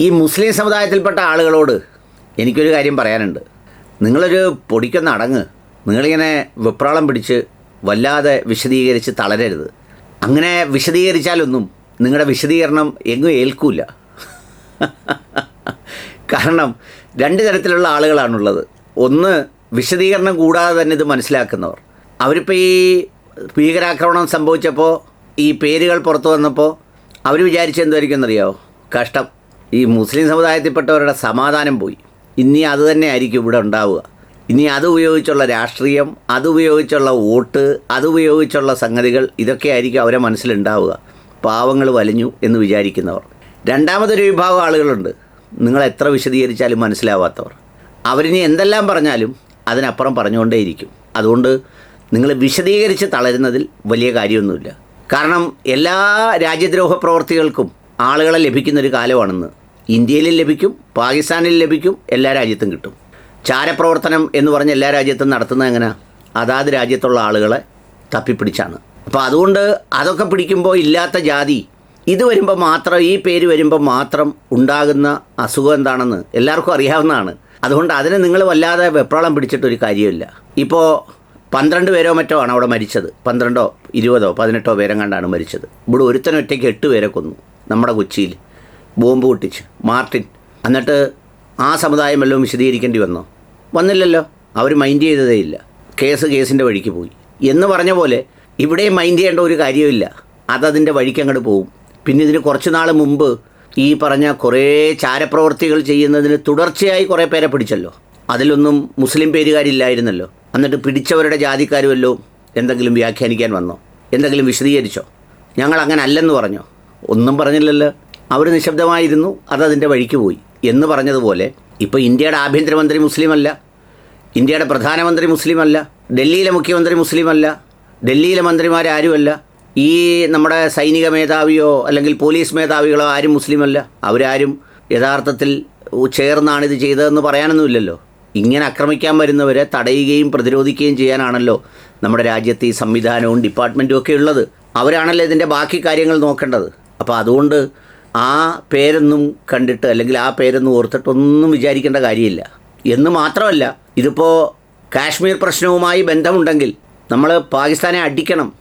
ഈ മുസ്ലിം സമുദായത്തിൽപ്പെട്ട ആളുകളോട് എനിക്കൊരു കാര്യം പറയാനുണ്ട്. നിങ്ങളൊരു പൊടിക്കൊന്ന് അടങ്ങ്. നിങ്ങളിങ്ങനെ വെപ്രാളം പിടിച്ച് വല്ലാതെ വിശദീകരിച്ച് തളരരുത്. അങ്ങനെ വിശദീകരിച്ചാലൊന്നും നിങ്ങളുടെ വിശദീകരണം എങ്ങും ഏൽക്കൂല. കാരണം രണ്ട് തരത്തിലുള്ള ആളുകളാണുള്ളത്. ഒന്ന് വിശദീകരണം കൂടാതെ തന്നെ ഇത് മനസ്സിലാക്കുന്നവർ. അവരിപ്പോൾ ഈ ഭീകരാക്രമണം സംഭവിച്ചപ്പോൾ ഈ പേരുകൾ പുറത്തു വന്നപ്പോൾ അവർ വിചാരിച്ചെന്തായിരിക്കും എന്നറിയാമോ കഷ്ടം. ഈ മുസ്ലിം സമുദായത്തിൽപ്പെട്ടവരുടെ സമാധാനം പോയി. ഇനി അത് തന്നെ ആയിരിക്കും ഇവിടെ ഉണ്ടാവുക. ഇനി അത് ഉപയോഗിച്ചുള്ള രാഷ്ട്രീയം അത് ഉപയോഗിച്ചുള്ള വോട്ട് അത് ഉപയോഗിച്ചുള്ള സംഗതികൾ ഇതൊക്കെ ആയിരിക്കും അവരെ മനസ്സിലുണ്ടാവുക. പാവങ്ങൾ വലിഞ്ഞു എന്ന് വിചാരിക്കുന്നവർ. രണ്ടാമതൊരു വിഭാഗം ആളുകളുണ്ട്. നിങ്ങൾ എത്ര വിശദീകരിച്ചാലും മനസ്സിലാവാത്തവർ. അവരിനി എന്തെല്ലാം പറഞ്ഞാലും അതിനപ്പുറം പറഞ്ഞുകൊണ്ടേയിരിക്കും. അതുകൊണ്ട് നിങ്ങൾ വിശദീകരിച്ച് തളരുന്നതിൽ വലിയ കാര്യമൊന്നുമില്ല. കാരണം എല്ലാ രാജ്യദ്രോഹ പ്രവർത്തികൾക്കും ആളുകളെ ലഭിക്കുന്നൊരു കാലമാണെന്ന് ഇന്ത്യയിലും ലഭിക്കും പാകിസ്ഥാനിൽ ലഭിക്കും എല്ലാ രാജ്യത്തും കിട്ടും. ചാരപ്രവർത്തനം എന്ന് പറഞ്ഞ് എല്ലാ രാജ്യത്തും നടത്തുന്നത് എങ്ങനെ? അതാത് രാജ്യത്തുള്ള ആളുകളെ തപ്പിപ്പിടിച്ചാണ്. അപ്പോൾ അതുകൊണ്ട് അതൊക്കെ പിടിക്കുമ്പോൾ ഇല്ലാത്ത ജാതി ഇത് വരുമ്പോൾ മാത്രം ഈ പേര് വരുമ്പോൾ മാത്രം ഉണ്ടാകുന്ന അസുഖം എന്താണെന്ന് എല്ലാവർക്കും അറിയാവുന്നതാണ്. അതുകൊണ്ട് അതിനെ നിങ്ങൾ വല്ലാതെ വെപ്രാളം പിടിച്ചിട്ടൊരു കാര്യമില്ല. ഇപ്പോൾ പന്ത്രണ്ട് പേരോ മറ്റോ ആണ് അവിടെ മരിച്ചത്. പന്ത്രണ്ടോ ഇരുപതോ പതിനെട്ടോ പേരും കണ്ടാണ് മരിച്ചത്. ഇവിടെ ഒരുത്തനൊറ്റയ്ക്ക് എട്ട് പേരെ കൊന്നു നമ്മുടെ കൊച്ചിയിൽ. ബോംബ് പൊട്ടിച്ച് മാർട്ടിൻ. എന്നിട്ട് ആ സമുദായം വല്ലതും വിശദീകരിക്കേണ്ടി വന്നോ? വന്നില്ലല്ലോ. അവർ മൈൻഡ് ചെയ്തതേ ഇല്ല. കേസ് കേസിന്റെ വഴിക്ക് പോയി. എന്ന് പറഞ്ഞ പോലെ ഇവിടെ മൈൻഡ് ചെയ്യേണ്ട ഒരു കാര്യമില്ല അതതിന്റെ വഴിക്ക് അങ്ങോട്ട് പോവും പിന്നെ ഇതിന് കുറച്ച് നാൾ മുമ്പ് ഈ പറഞ്ഞ കുറേ ചാരപ്രവർത്തികൾ ചെയ്യുന്നതിന് തുടർച്ചയായി കുറേ പേരെ പിടിച്ചല്ലോ. അതിലൊന്നും മുസ്ലിം പേരുകാരില്ലായിരുന്നല്ലോ. എന്നിട്ട് പിടിച്ചവരുടെ ജാതിക്കാരുമല്ലോ എന്തെങ്കിലും വ്യാഖ്യാനിക്കാൻ വന്നോ? എന്തെങ്കിലും വിശദീകരിച്ചോ? ഞങ്ങൾ അങ്ങനെ അല്ലെന്ന് പറഞ്ഞോ? ഒന്നും പറഞ്ഞില്ലല്ലോ. അവർ നിശബ്ദമായിരുന്നു അതതിന്റെ വഴിക്ക് പോയി. എന്ന് പറഞ്ഞതുപോലെ ഇപ്പോൾ ഇന്ത്യയുടെ ആഭ്യന്തരമന്ത്രി മുസ്ലിമല്ല ഇന്ത്യയുടെ പ്രധാനമന്ത്രി മുസ്ലിമല്ല ഡൽഹിയിലെ മുഖ്യമന്ത്രി മുസ്ലിമല്ല ഡൽഹിയിലെ മന്ത്രിമാരാരുമല്ല ഈ നമ്മുടെ സൈനിക മേധാവിയോ അല്ലെങ്കിൽ പോലീസ് മേധാവികളോ ആരും മുസ്ലിമല്ല. അവരാരും യഥാർത്ഥത്തിൽ ചേർന്നാണ് ഇത് ചെയ്തതെന്ന് പറയാനൊന്നുമില്ലല്ലോ. ഇങ്ങനെ ആക്രമിക്കാൻ വരുന്നവരെ തടയുകയും പ്രതിരോധിക്കുകയും ചെയ്യാനാണല്ലോ നമ്മുടെ രാജ്യത്ത് ഈ സംവിധാനവും ഡിപ്പാർട്ട്മെന്റും ഒക്കെ ഉള്ളത്. അവരാണല്ലോ ഇതിന്റെ ബാക്കി കാര്യങ്ങൾ നോക്കേണ്ടത്. അപ്പോൾ അതുകൊണ്ട് ആ പേരൊന്നും കണ്ടിട്ട് അല്ലെങ്കിൽ ആ പേരൊന്നും ഓർത്തിട്ടൊന്നും വിചാരിക്കേണ്ട കാര്യമില്ല. എന്ന് മാത്രമല്ല ഇതിപ്പോൾ കാശ്മീർ പ്രശ്നവുമായി ബന്ധമുണ്ടെങ്കിൽ നമ്മൾ പാകിസ്ഥാനെ അടിക്കണം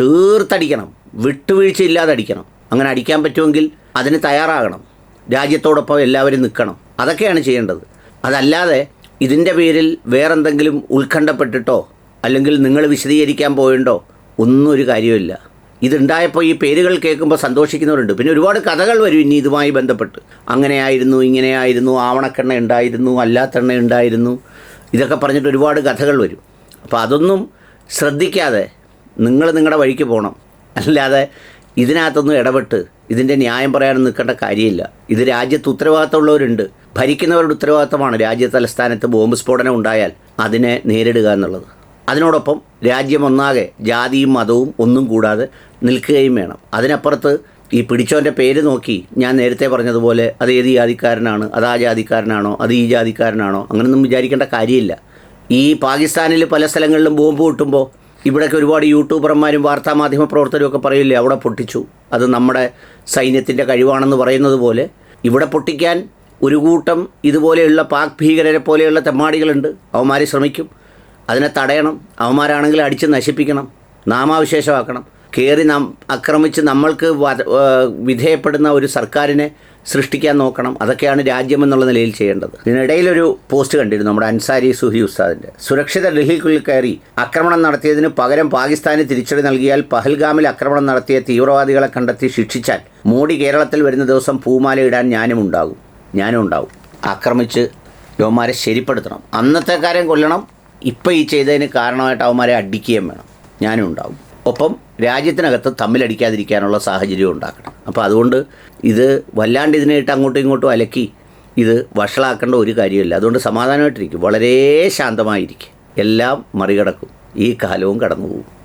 തീർത്തടിക്കണം വിട്ടുവീഴ്ചയില്ലാതെ അടിക്കണം അങ്ങനെ അടിക്കാൻ പറ്റുമെങ്കിൽ അതിന് തയ്യാറാകണം രാജ്യത്തോടൊപ്പം എല്ലാവരും നിൽക്കണം. അതൊക്കെയാണ് ചെയ്യേണ്ടത്. അതല്ലാതെ ഇതിന്റെ പേരിൽ വേറെന്തെങ്കിലും ഉത്കണ്ഠപ്പെട്ടിട്ടോ അല്ലെങ്കിൽ നിങ്ങൾ വിശദീകരിക്കാൻ പോയണ്ടോ ഒന്നും ഒരു കാര്യമില്ല ഇതുണ്ടായപ്പോൾ ഈ പേരുകൾ കേൾക്കുമ്പോൾ സന്തോഷിക്കുന്നവരുണ്ട്. പിന്നെ ഒരുപാട് കഥകൾ വരും ഇനി ഇതുമായി ബന്ധപ്പെട്ട്. അങ്ങനെയായിരുന്നു ഇങ്ങനെയായിരുന്നു ആവണക്കെണ്ണ ഉണ്ടായിരുന്നു അല്ലാത്തെണ്ണ ഉണ്ടായിരുന്നു. ഇതൊക്കെ പറഞ്ഞിട്ട് ഒരുപാട് കഥകൾ വരും. അപ്പോൾ അതൊന്നും ശ്രദ്ധിക്കാതെ നിങ്ങൾ നിങ്ങളുടെ വഴിക്ക് പോകണം. അല്ലാതെ ഇതിനകത്തൊന്നും ഇടപെട്ട് ഇതിന്റെ ന്യായം പറയാനും നിൽക്കേണ്ട കാര്യമില്ല. ഇത് രാജ്യത്ത് ഉത്തരവാദിത്തമുള്ളവരുണ്ട്. ഭരിക്കുന്നവരുടെ ഉത്തരവാദിത്തമാണ് രാജ്യ തലസ്ഥാനത്ത് ബോംബ് സ്ഫോടനം ഉണ്ടായാൽ അതിനെ നേരിടുക എന്നുള്ളത്. അതിനോടൊപ്പം രാജ്യം ഒന്നാകെ ജാതിയും മതവും ഒന്നും കൂടാതെ നിൽക്കുകയും വേണം. അതിനപ്പുറത്ത് ഈ പിടിച്ചവന്റെ പേര് നോക്കി ഞാൻ നേരത്തെ പറഞ്ഞതുപോലെ അത് ഏത് ജാതിക്കാരനാണ് അത് ആ ജാതിക്കാരനാണോ അത് ഈ ജാതിക്കാരനാണോ അങ്ങനൊന്നും വിചാരിക്കേണ്ട കാര്യമില്ല. ഈ പാകിസ്ഥാനിൽ പല സ്ഥലങ്ങളിലും ബോംബ് പൊട്ടുമ്പോൾ ഇവിടെയൊക്കെ ഒരുപാട് യൂട്യൂബർമാരും വാർത്താമാധ്യമ പ്രവർത്തകരും ഒക്കെ പറയില്ലേ അവിടെ പൊട്ടിച്ചു. അത് നമ്മുടെ സൈന്യത്തിന്റെ കഴിവാണെന്ന് പറയുന്നത് പോലെ ഇവിടെ പൊട്ടിക്കാൻ ഒരു കൂട്ടം ഇതുപോലെയുള്ള പാക് ഭീകരരെ പോലെയുള്ള തെമ്മാടികളുണ്ട്. അവന്മാർ ശ്രമിക്കും. അതിനെ തടയണം. അവന്മാരാണെങ്കിൽ അടിച്ച് നശിപ്പിക്കണം. നാമാവിശേഷമാക്കണം. കയറി നാം ആക്രമിച്ച് നമ്മൾക്ക് വിധേയപ്പെടുന്ന ഒരു സർക്കാരിനെ സൃഷ്ടിക്കാൻ നോക്കണം. അതൊക്കെയാണ് രാജ്യം എന്നുള്ള നിലയിൽ ചെയ്യേണ്ടത്. ഇതിനിടയിലൊരു പോസ്റ്റ് കണ്ടിരുന്നു നമ്മുടെ അൻസാരി സുഹി ഉസ്താദിന്റെ സുരക്ഷിത ഡൽഹിക്കുള്ളിൽ കയറി ആക്രമണം നടത്തിയതിന് പകരം പാകിസ്ഥാന് തിരിച്ചടി നൽകിയാൽ പഹൽഗാമിൽ ആക്രമണം നടത്തിയ തീവ്രവാദികളെ കണ്ടെത്തി ശിക്ഷിച്ചാൽ മോഡി കേരളത്തിൽ വരുന്ന ദിവസം പൂമാല ഇടാൻ ഞാനും ഉണ്ടാകും. ഞാനും ഉണ്ടാവും. ആക്രമിച്ച് യുവന്മാരെ ശരിപ്പെടുത്തണം. അന്നത്തെ കാര്യം കൊല്ലണം. ഇപ്പം ഈ ചെയ്തതിന് കാരണമായിട്ട് അവന്മാരെ അടിക്കുകയും വേണം. ഞാനും ഉണ്ടാവും. ഒപ്പം രാജ്യത്തിനകത്ത് തമ്മിലടിക്കാതിരിക്കാനുള്ള സാഹചര്യം ഉണ്ടാക്കണം. അപ്പോൾ അതുകൊണ്ട് ഇത് വല്ലാണ്ട് ഇതിനായിട്ട് അങ്ങോട്ടും ഇങ്ങോട്ടും അലക്കി ഇത് വഷളാക്കേണ്ട ഒരു കാര്യമില്ല. അതുകൊണ്ട് സമാധാനമായിട്ടിരിക്കും. വളരെ ശാന്തമായിരിക്കും. എല്ലാം മറികടക്കും. ഈ കാലവും കടന്നു പോകും